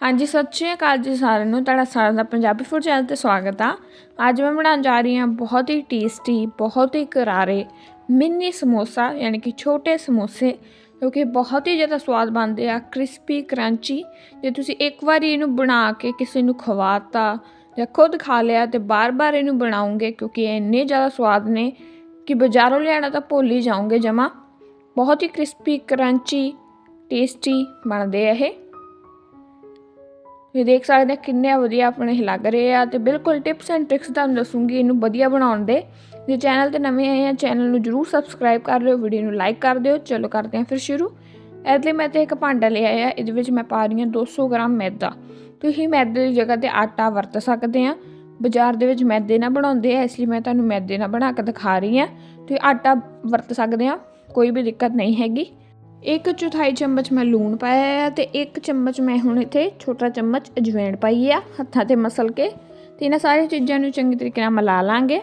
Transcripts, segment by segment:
ਹਾਂਜੀ, ਸਤਿ ਸ਼੍ਰੀ ਅਕਾਲ ਜੀ ਸਾਰਿਆਂ ਨੂੰ। ਤੁਹਾਡਾ ਸਾਰਿਆਂ ਦਾ ਪੰਜਾਬੀ ਫੂਡ ਚੈਨਲ ਤੇ ਸਵਾਗਤ ਆ। ਅੱਜ ਮੈਂ ਬਣਾਉਣ ਜਾ ਰਹੀ ਹਾਂ ਬਹੁਤ ਹੀ ਟੇਸਟੀ ਬਹੁਤ ਹੀ ਕਰਾਰੇ ਮਿੰਨੀ ਸਮੋਸਾ, ਯਾਨੀ ਕਿ ਛੋਟੇ ਸਮੋਸੇ, ਜੋ ਕਿ ਬਹੁਤ ਹੀ ਜ਼ਿਆਦਾ ਸਵਾਦ ਬਣਦੇ ਆ ਕ੍ਰਿਸਪੀ ਕਰੰਚੀ ਜੇ ਤੁਸੀਂ ਇੱਕ ਵਾਰੀ ਇਹਨੂੰ ਬਣਾ ਕੇ ਕਿਸੇ ਨੂੰ ਖਵਾਤਾ ਜਾਂ ਖੁਦ ਖਾ ਲਿਆ ਤੇ ਬਾਰ-ਬਾਰ ਇਹਨੂੰ ਬਣਾਉਂਗੇ ਕਿਉਂਕਿ ਇਹ ਇੰਨੇ ਜ਼ਿਆਦਾ ਸਵਾਦ ਨੇ ਕਿ ਬਾਜ਼ਾਰੋਂ ਲਿਆਣਾ ਤਾਂ ਭੁੱਲ ਹੀ ਜਾਓਗੇ ਜਮਾ। ਬਹੁਤ ਹੀ ਕ੍ਰਿਸਪੀ ਕਰੰਚੀ ਟੇਸਟੀ ਬਣਦੇ ਆ ਇਹ। ਇਹ ਦੇਖ ਸਕਦੇ ਆ ਕਿੰਨੇ ਵਧੀਆ ਆਪਣੇ ਲੱਗ ਰਹੇ ਆ ਤੇ ਬਿਲਕੁਲ ਟਿਪਸ ਐਂਡ ਟ੍ਰਿਕਸ ਤੁਹਾਨੂੰ ਦੱਸੂਗੀ ਇਹਨੂੰ ਵਧੀਆ ਬਣਾਉਣ ਦੇ। ਜੇ ਚੈਨਲ ਤੇ ਨਵੇਂ ਆਏ ਆ ਚੈਨਲ ਨੂੰ ਜਰੂਰ ਸਬਸਕ੍ਰਾਈਬ ਕਰ ਲਿਓ ਵੀਡੀਓ ਨੂੰ ਲਾਈਕ ਕਰ ਦਿਓ। ਚਲੋ ਕਰਦੇ ਹਾਂ ਫਿਰ ਸ਼ੁਰੂ। ਇਹਦੇ ਲਈ ਮੈਂ ਤੇ ਇੱਕ ਭਾਂਡਾ ਲਿਆ ਆ ਇਹਦੇ ਵਿੱਚ ਮੈਂ ਪਾ ਰਹੀ ਹਾਂ 200 ਗ੍ਰਾਮ ਮੈਦਾ। ਤੁਸੀਂ ਮੈਦੇ ਦੀ ਜਗ੍ਹਾ ਤੇ ਆਟਾ ਵਰਤ ਸਕਦੇ ਆ। ਬਾਜ਼ਾਰ ਦੇ ਵਿੱਚ ਮੈਦੇ ਨਾਲ ਬਣਾਉਂਦੇ ਆ, ਇਸ ਲਈ ਮੈਂ ਤੁਹਾਨੂੰ ਮੈਦੇ ਨਾਲ ਬਣਾ ਕੇ ਦਿਖਾ ਰਹੀ ਆ ਤੁਸੀਂ ਆਟਾ ਵਰਤ ਸਕਦੇ ਆ, ਕੋਈ ਵੀ ਦਿੱਕਤ ਨਹੀਂ ਹੈਗੀ। ਇੱਕ ਚੌਥਾਈ ਚਮਚ ਮੈਂ ਲੂਣ ਪਾਇਆ ਆ ਤੇ ਇੱਕ ਚਮਚ ਮੈਂ ਹੁਣ ਇੱਥੇ ਛੋਟਾ ਚਮਚ ਅਜਵਾਇਣ ਪਾਈ ਆ, ਹੱਥਾਂ ਤੇ ਮਸਲ ਕੇ। ਤੇ ਇਹਨਾਂ ਸਾਰੀਆਂ ਚੀਜ਼ਾਂ ਨੂੰ ਚੰਗੀ ਤਰੀਕੇ ਨਾਲ ਮਿਲਾ ਲਾਂਗੇ।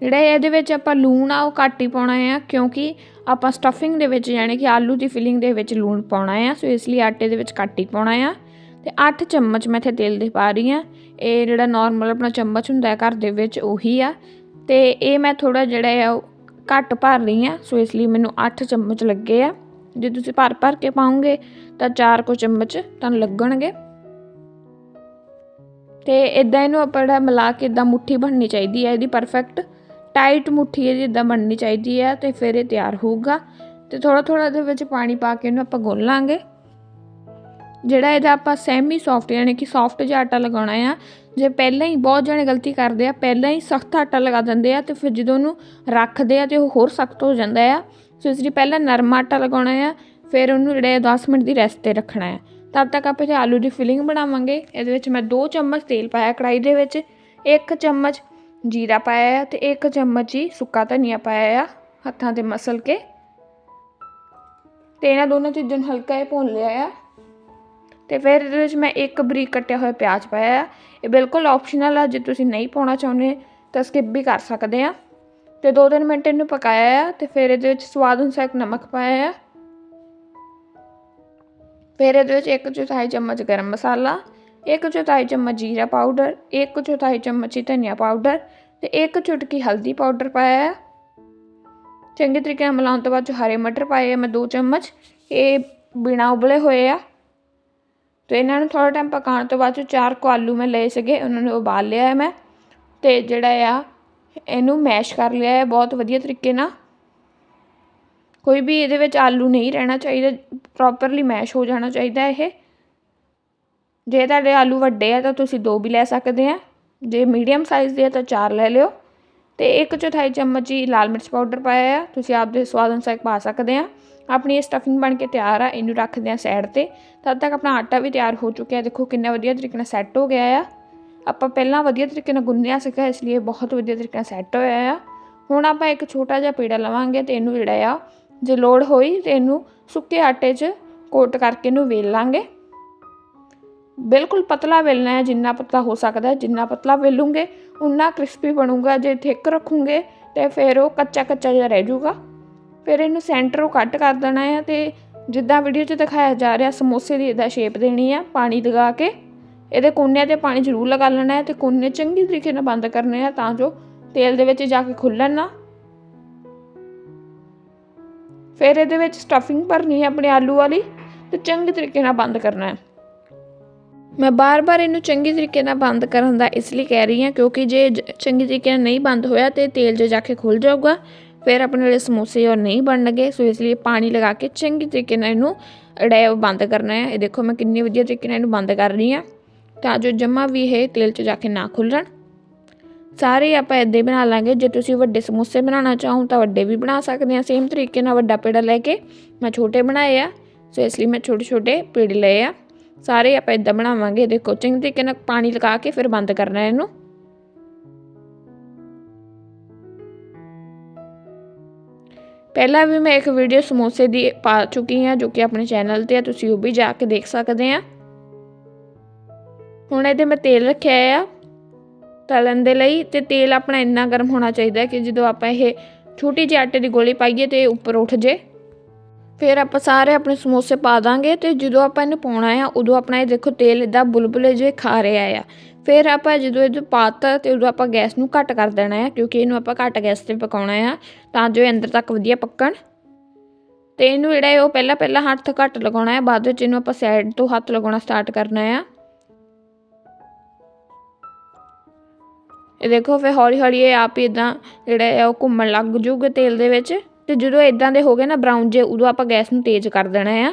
ਜਿਹੜਾ ਇਹਦੇ ਵਿੱਚ ਆਪਾਂ ਲੂਣ ਆ, ਉਹ ਘੱਟ ਹੀ ਪਾਉਣਾ ਆ, ਕਿਉਂਕਿ ਆਪਾਂ ਸਟਫਿੰਗ ਦੇ ਵਿੱਚ ਯਾਨੀ ਕਿ ਆਲੂ ਦੀ ਫਿਲਿੰਗ ਦੇ ਵਿੱਚ ਲੂਣ ਪਾਉਣਾ ਆ, ਸੋ ਇਸ ਲਈ ਆਟੇ ਦੇ ਵਿੱਚ ਘੱਟ ਹੀ ਪਾਉਣਾ ਆ। ਤੇ 8 ਚਮਚ ਮੈਂ ਇੱਥੇ ਤੇਲ ਦੇ ਪਾ ਰਹੀ ਆ। ਇਹ ਜਿਹੜਾ ਨਾਰਮਲ ਆਪਣਾ ਚਮਚ ਹੁੰਦਾ ਹੈ ਘਰ ਦੇ ਵਿੱਚ, ਉਹੀ ਆ। ਤੇ ਇਹ ਮੈਂ ਥੋੜਾ ਜਿਹੜਾ ਆ ਘੱਟ ਭਰ ਰਹੀ ਹਾਂ, ਸੋ ਇਸ ਲਈ ਮੈਨੂੰ 8 ਚਮਚ ਲੱਗੇ ਆ। ਜੇ ਤੁਸੀਂ ਭਰ ਭਰ ਕੇ ਪਾਉਂਗੇ ਤਾਂ 4 ਕੋ ਚਮਚ ਤੁਹਾਨੂੰ ਲੱਗਣਗੇ। ਤੇ ਇਦਾਂ ਇਹਨੂੰ ਆਪਾਂ ਜਿਹੜਾ ਮਿਲਾ ਕੇ ਇਦਾਂ ਮੁੱਠੀ ਬਣਨੀ ਚਾਹੀਦੀ ਹੈ, ਇਹਦੀ ਪਰਫੈਕਟ ਟਾਈਟ ਮੁੱਠੀ ਇਹਦੀ ਇਦਾਂ ਬਣਨੀ ਚਾਹੀਦੀ ਹੈ ਤੇ ਫਿਰ ਇਹ ਤਿਆਰ ਹੋਊਗਾ। ਤੇ ਥੋੜਾ ਥੋੜਾ ਇਹਦੇ ਵਿੱਚ ਪਾਣੀ ਪਾ ਕੇ ਇਹਨੂੰ ਆਪਾਂ ਗੁੰਨ ਲਾਂਗੇ। ਜਿਹੜਾ ਇਹਦਾ ਆਪਾਂ ਸੈਮੀ ਸੌਫਟ ਯਾਨੀ ਕਿ ਸੌਫਟ ਜਿਹਾ ਆਟਾ ਲਗਾਉਣਾ ਆ ਜੇ ਪਹਿਲਾਂ ਹੀ ਬਹੁਤ ਜਣੇ ਗਲਤੀ ਕਰਦੇ ਆ, ਪਹਿਲਾਂ ਹੀ ਸਖਤ ਆਟਾ ਲਗਾ ਦਿੰਦੇ ਆ ਤੇ ਫਿਰ ਜਦੋਂ ਉਹਨੂੰ ਰੱਖਦੇ ਆ ਤੇ ਉਹ ਹੋਰ ਸਖਤ ਹੋ ਜਾਂਦਾ ਆ। ਸੋ ਇਸ ਲਈ ਪਹਿਲਾਂ ਨਰਮ ਆਟਾ ਲਗਾਉਣਾ ਆ, ਫਿਰ ਉਹਨੂੰ ਜਿਹੜੇ 10 ਮਿੰਟ ਦੀ ਰੈਸਟ ਤੇ ਰੱਖਣਾ ਆ। ਤਦ ਤੱਕ ਆਪਾਂ ਇਹ ਆਲੂ ਦੀ ਫਿਲਿੰਗ ਬਣਾਵਾਂਗੇ। ਇਹਦੇ ਵਿੱਚ ਮੈਂ 2 ਚਮਚ ਤੇਲ ਪਾਇਆ ਕੜਾਈ ਦੇ ਵਿੱਚ 1 ਚਮਚ ਜੀਰਾ ਪਾਇਆ ਆ ਤੇ 1 ਚਮਚ ਹੀ ਸੁੱਕਾ ਧਨੀਆ ਪਾਇਆ ਆ ਹੱਥਾਂ ਤੇ ਮਸਲ ਕੇ। ਤੇ ਇਹਨਾਂ ਦੋਨਾਂ ਚੀਜ਼ਾਂ ਨੂੰ ਹਲਕਾ ਜਿਹਾ ਭੁੰਨ ਲਿਆ ਆ। ਅਤੇ ਫਿਰ ਇਹਦੇ ਵਿੱਚ ਮੈਂ ਇੱਕ ਬਰੀਕ ਕੱਟਿਆ ਹੋਇਆ ਪਿਆਜ਼ ਪਾਇਆ ਆ। ਇਹ ਬਿਲਕੁਲ ਆਪਸ਼ਨਲ ਆ, ਜੇ ਤੁਸੀਂ ਨਹੀਂ ਪਾਉਣਾ ਚਾਹੁੰਦੇ ਤਾਂ ਸਕਿਪ ਵੀ ਕਰ ਸਕਦੇ ਆ। ਅਤੇ ਦੋ ਤਿੰਨ ਮਿੰਟ ਇਹਨੂੰ ਪਕਾਇਆ ਆ ਅਤੇ ਫਿਰ ਇਹਦੇ ਵਿੱਚ ਸਵਾਦ ਅਨੁਸਾਰ ਨਮਕ ਪਾਇਆ ਆ। ਫਿਰ ਇਹਦੇ ਵਿੱਚ ਇੱਕ ਚੌਥਾਈ ਚਮਚ ਗਰਮ ਮਸਾਲਾ, ਇੱਕ ਚੌਥਾਈ ਚਮਚ ਜੀਰਾ ਪਾਊਡਰ, ਇੱਕ ਚੌਥਾਈ ਚਮਚ ਧਨੀਆ ਪਾਊਡਰ ਤੇ ਇੱਕ ਚੁਟਕੀ ਹਲਦੀ ਪਾਊਡਰ ਪਾਇਆ ਆ। ਚੰਗੇ ਤਰੀਕੇ ਨਾਲ ਮਿਲਾਉਣ ਤੋਂ ਬਾਅਦ ਜੋ ਹਰੇ ਮਟਰ ਪਾਏ ਆ, ਮੈਂ 2 ਚਮਚ, ਇਹ ਬਿਨਾ ਉਬਲੇ ਹੋਏ ਆ। ਅਤੇ ਇਹਨਾਂ ਨੂੰ ਥੋੜ੍ਹਾ ਟਾਈਮ ਪਕਾਉਣ ਤੋਂ ਬਾਅਦ 'ਚੋਂ ਚਾਰ ਕੁ ਆਲੂ ਮੈਂ ਲਏ ਸੀਗੇ, ਉਹਨਾਂ ਨੂੰ ਉਬਾਲ ਲਿਆ ਮੈਂ ਅਤੇ ਜਿਹੜਾ ਆ, ਇਹਨੂੰ ਮੈਸ਼ ਕਰ ਲਿਆ ਹੈ ਬਹੁਤ ਵਧੀਆ ਤਰੀਕੇ ਨਾਲ। ਕੋਈ ਵੀ ਇਹਦੇ ਵਿੱਚ ਆਲੂ ਨਹੀਂ ਰਹਿਣਾ ਚਾਹੀਦਾ ਪ੍ਰੋਪਰਲੀ ਮੈਸ਼ ਹੋ ਜਾਣਾ ਚਾਹੀਦਾ ਇਹ। ਜੇ ਤੁਹਾਡੇ ਆਲੂ ਵੱਡੇ ਆ ਤਾਂ ਤੁਸੀਂ ਦੋ ਵੀ ਲੈ ਸਕਦੇ ਆ, ਜੇ ਮੀਡੀਅਮ ਸਾਈਜ਼ ਦੇ ਆ ਤਾਂ ਚਾਰ ਲੈ ਲਿਓ। ਤੇ ਇੱਕ ਚੌਥਾਈ ਚਮਚ ਹੀ ਲਾਲ ਮਿਰਚ ਪਾਊਡਰ ਪਾਇਆ ਆ, ਤੁਸੀਂ ਆਪਦੇ ਸਵਾਦ ਅਨੁਸਾਰ ਪਾ ਸਕਦੇ ਆ। ਆਪਣੀ ਇਹ ਸਟਫਿੰਗ ਬਣ ਕੇ ਤਿਆਰ ਆ, ਇਹਨੂੰ ਰੱਖਦੇ ਆ ਸਾਈਡ ਤੇ। ਤਦ ਤੱਕ ਆਪਣਾ ਆਟਾ ਵੀ ਤਿਆਰ ਹੋ ਚੁੱਕਿਆ ਦੇਖੋ ਕਿੰਨਾ ਵਧੀਆ ਤਰੀਕੇ ਨਾਲ ਸੈੱਟ ਹੋ ਗਿਆ ਆ। ਆਪਾਂ ਪਹਿਲਾਂ ਵਧੀਆ ਤਰੀਕੇ ਨਾਲ ਗੁੰਨਿਆ ਸੀਗਾ, ਇਸ ਲਈ ਬਹੁਤ ਵਧੀਆ ਤਰੀਕੇ ਨਾਲ ਸੈੱਟ ਹੋਇਆ ਆ। ਹੁਣ ਆਪਾਂ ਇੱਕ ਛੋਟਾ ਜਿਹਾ ਪੇੜਾ ਲਵਾਂਗੇ ਤੇ ਇਹਨੂੰ ਜਿਹੜਾ ਆ, ਜੇ ਲੋੜ ਹੋਈ ਤੇ ਇਹਨੂੰ ਸੁੱਕੇ ਆਟੇ 'ਚ ਕੋਟ ਕਰਕੇ ਇਹਨੂੰ ਵੇਲ ਲਾਂਗੇ। ਬਿਲਕੁਲ ਪਤਲਾ ਵੇਲਣਾ ਹੈ ਜਿੰਨਾ ਪਤਲਾ ਹੋ ਸਕਦਾ ਹੈ ਜਿੰਨਾ ਪਤਲਾ ਵੇਲੂਗੇ, ਉਨਾ ਕ੍ਰਿਸਪੀ ਬਣੂਗਾ। ਜੇ ਥਿਕ ਰੱਖੂਗੇ ਤੇ ਫਿਰ ਉਹ ਕੱਚਾ ਕੱਚਾ ਜਿਹਾ ਰਹਿ ਜਾਊਗਾ ਫਿਰ ਇਹਨੂੰ ਸੈਂਟਰੋਂ ਕੱਟ ਕਰ ਦੇਣਾ ਹੈ ਤੇ ਜਿੱਦਾਂ ਵੀਡੀਓ 'ਚ ਦਿਖਾਇਆ ਜਾ ਰਿਹਾ, ਸਮੋਸੇ ਦੀ ਇਦਾਂ ਸ਼ੇਪ ਦੇਣੀ ਆ, ਪਾਣੀ ਲਗਾ ਕੇ। ਇਹਦੇ ਕੋਨਿਆਂ ਤੇ ਪਾਣੀ ਜ਼ਰੂਰ ਲਗਾ ਲੈਣਾ ਹੈ ਤੇ ਕੋਨੇ ਚੰਗੀ ਤਰੀਕੇ ਨਾਲ ਬੰਦ ਕਰਨੇ ਆ ਤਾਂ ਜੋ ਤੇਲ ਦੇ ਵਿੱਚ ਜਾ ਕੇ ਖੁੱਲਣ ਨਾ। ਫਿਰ ਇਹਦੇ ਵਿੱਚ ਸਟਫਿੰਗ ਭਰਨੀ ਹੈ ਆਪਣੇ ਆਲੂ ਵਾਲੀ ਤੇ ਚੰਗੇ ਤਰੀਕੇ ਨਾਲ ਬੰਦ ਕਰਨਾ ਹੈ ਮੈਂ ਬਾਰ-ਬਾਰ ਇਹਨੂੰ ਚੰਗੀ ਤਰੀਕੇ ਨਾਲ ਬੰਦ ਕਰਨ ਦਾ ਇਸ ਲਈ ਕਹਿ ਰਹੀ ਹਾਂ ਕਿਉਂਕਿ ਜੇ ਚੰਗੀ ਤਰੀਕੇ ਨਾਲ ਨਹੀਂ ਬੰਦ ਹੋਇਆ ਤੇ ਤੇਲ 'ਚ ਜਾ ਕੇ ਖੁੱਲ ਜਾਊਗਾ ਫਿਰ ਆਪਣੇ ਜਿਹੜੇ ਸਮੋਸੇ ਉਹ ਨਹੀਂ ਬਣਨਗੇ ਸੋ ਇਸ ਲਈ ਪਾਣੀ ਲਗਾ ਕੇ ਚੰਗੀ ਤਰੀਕੇ ਨਾਲ ਇਹਨੂੰ ਜਿਹੜਾ ਬੰਦ ਕਰਨਾ ਹੈ। ਇਹ ਦੇਖੋ ਮੈਂ ਕਿੰਨੀ ਵਧੀਆ ਤਰੀਕੇ ਨਾਲ ਇਹਨੂੰ ਬੰਦ ਕਰ ਰਹੀ ਹਾਂ। ਤਾਂ ਜੋ ਜਮਾ ਵੀ ਇਹ ਤੇਲ 'ਚ ਜਾ ਕੇ ਨਾ ਖੁੱਲਣ ਸਾਰੇ ਆਪਾਂ ਇਦਾਂ ਹੀ ਬਣਾ ਲਾਂਗੇ। ਜੇ ਤੁਸੀਂ ਵੱਡੇ ਸਮੋਸੇ ਬਣਾਉਣਾ ਚਾਹੋ ਤਾਂ ਵੱਡੇ ਵੀ ਬਣਾ ਸਕਦੇ ਆ ਸੇਮ ਤਰੀਕੇ ਨਾਲ ਵੱਡਾ ਪੇੜਾ ਲੈ ਕੇ ਮੈਂ ਛੋਟੇ ਬਣਾਏ ਆ। ਸੋ ਇਸ ਲਈ ਮੈਂ ਛੋਟੇ ਛੋਟੇ ਪੇੜੇ ਲਏ ਆ। ਸਾਰੇ ਆਪਾਂ ਇਦਾਂ ਬਣਾਵਾਂਗੇ। ਦੇਖੋ ਚੰਗੀ ਤਰੀਕੇ ਨਾਲ ਪਾਣੀ ਲਗਾ ਕੇ ਫਿਰ ਬੰਦ ਕਰਨਾ ਇਹਨੂੰ। ਪਹਿਲਾਂ ਵੀ ਮੈਂ ਇੱਕ ਵੀਡੀਓ ਸਮੋਸੇ ਦੀ ਪਾ ਚੁੱਕੀ ਹਾਂ, ਜੋ ਕਿ ਆਪਣੇ ਚੈਨਲ ਤੇ ਆ, ਤੁਸੀਂ ਉਹ ਵੀ ਜਾ ਕੇ ਦੇਖ ਸਕਦੇ ਆ। ਹੁਣ ਇਹਦੇ ਮੈਂ ਤੇਲ ਰੱਖਿਆ ਆ ਤਲਣ ਦੇ ਲਈ, ਤੇ ਤੇਲ ਆਪਣਾ ਇੰਨਾ ਗਰਮ ਹੋਣਾ ਚਾਹੀਦਾ ਕਿ ਜਦੋਂ ਆਪਾਂ ਇਹ ਛੋਟੀ ਜਿਹੀ ਆਟੇ ਦੀ ਗੋਲੀ ਪਾਈਏ ਤੇ ਉੱਪਰ ਉੱਠ ਜੇ। ਫਿਰ ਆਪਾਂ ਸਾਰੇ ਆਪਣੇ ਸਮੋਸੇ ਪਾ ਦਾਂਗੇ ਤੇ ਜਦੋਂ ਆਪਾਂ ਇਹਨੂੰ ਪਾਉਣਾ ਆ, ਉਦੋਂ ਆਪਣਾ ਇਹ ਦੇਖੋ ਤੇਲ ਇਦਾਂ ਬੁਲਬੁਲੇ ਜਿਹੇ ਖਾ ਰਿਹਾ ਆ। ਫਿਰ ਆਪਾਂ ਜਦੋਂ ਇਹ ਪਾਤਾ ਤੇ ਉਦੋਂ ਆਪਾਂ ਗੈਸ ਨੂੰ ਘੱਟ ਕਰ ਦੇਣਾ ਆ, ਕਿਉਂਕਿ ਇਹਨੂੰ ਆਪਾਂ ਘੱਟ ਗੈਸ ਤੇ ਪਕਾਉਣਾ ਆ, ਤਾਂ ਜੋ ਇਹ ਅੰਦਰ ਤੱਕ ਵਧੀਆ ਪੱਕਣ। ਤੇ ਇਹਨੂੰ ਜਿਹੜਾ ਹੈ ਉਹ ਪਹਿਲਾਂ ਪਹਿਲਾਂ ਹੱਥ ਘੱਟ ਲਗਾਉਣਾ ਹੈ ਬਾਅਦ ਵਿੱਚ ਇਹਨੂੰ ਆਪਾਂ ਸਾਈਡ ਤੋਂ ਹੱਥ ਲਗਾਉਣਾ ਸਟਾਰਟ ਕਰਨਾ ਆ। ਇਹ ਦੇਖੋ ਫਿਰ ਹੌਲੀ ਹੌਲੀ ਇਹ ਆਪ ਹੀ ਇਦਾਂ ਜਿਹੜਾ ਹੈ ਉਹ ਘੁੰਮਣ ਲੱਗ ਜੂਗਾ ਤੇਲ ਦੇ ਵਿੱਚ। ਤੇ ਜਦੋਂ ਇਦਾਂ ਦੇ ਹੋ ਗਏ ਨਾ ਬਰਾਊਨ ਜੇ, ਉਦੋਂ ਆਪਾਂ ਗੈਸ ਨੂੰ ਤੇਜ਼ ਕਰ ਦੇਣਾ ਆ।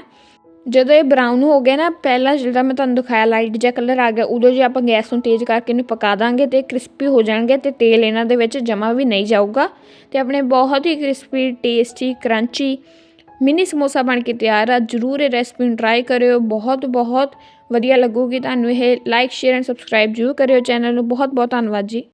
ਜਦੋਂ ਇਹ ਬਰਾਊਨ ਹੋ ਗਿਆ ਨਾ, ਪਹਿਲਾਂ ਜਿਹੜਾ ਮੈਂ ਤੁਹਾਨੂੰ ਦਿਖਾਇਆ ਲਾਈਟ ਜਿਹਾ ਕਲਰ ਆ ਗਿਆ, ਉਦੋਂ ਜੇ ਆਪਾਂ ਗੈਸ ਨੂੰ ਤੇਜ਼ ਕਰਕੇ ਇਹਨੂੰ ਪਕਾ ਦਾਂਗੇ ਤੇ ਕ੍ਰਿਸਪੀ ਹੋ ਜਾਣਗੇ ਤੇ ਤੇਲ ਇਹਨਾਂ ਦੇ ਵਿੱਚ ਜਮਾ ਵੀ ਨਹੀਂ ਜਾਊਗਾ। ਤੇ ਆਪਣੇ ਬਹੁਤ ਹੀ crispy tasty crunchy mini samosa ਬਣ ਕੇ ਤਿਆਰ ਆ। ਜਰੂਰ ਇਹ ਰੈਸਪੀ ਨੂੰ ਟਰਾਈ ਕਰਿਓ। ਬਹੁਤ ਬਹੁਤ ਵਧੀਆ ਲੱਗੂਗੀ। ਤੁਹਾਨੂੰ ਇਹ ਲਾਈਕ ਸ਼ੇਅਰ ਐਂਡ ਸਬਸਕ੍ਰਾਈਬ ਜਰੂਰ ਕਰਿਓ ਚੈਨਲ ਨੂੰ। ਬਹੁਤ ਬਹੁਤ ਧੰਨਵਾਦ ਜੀ।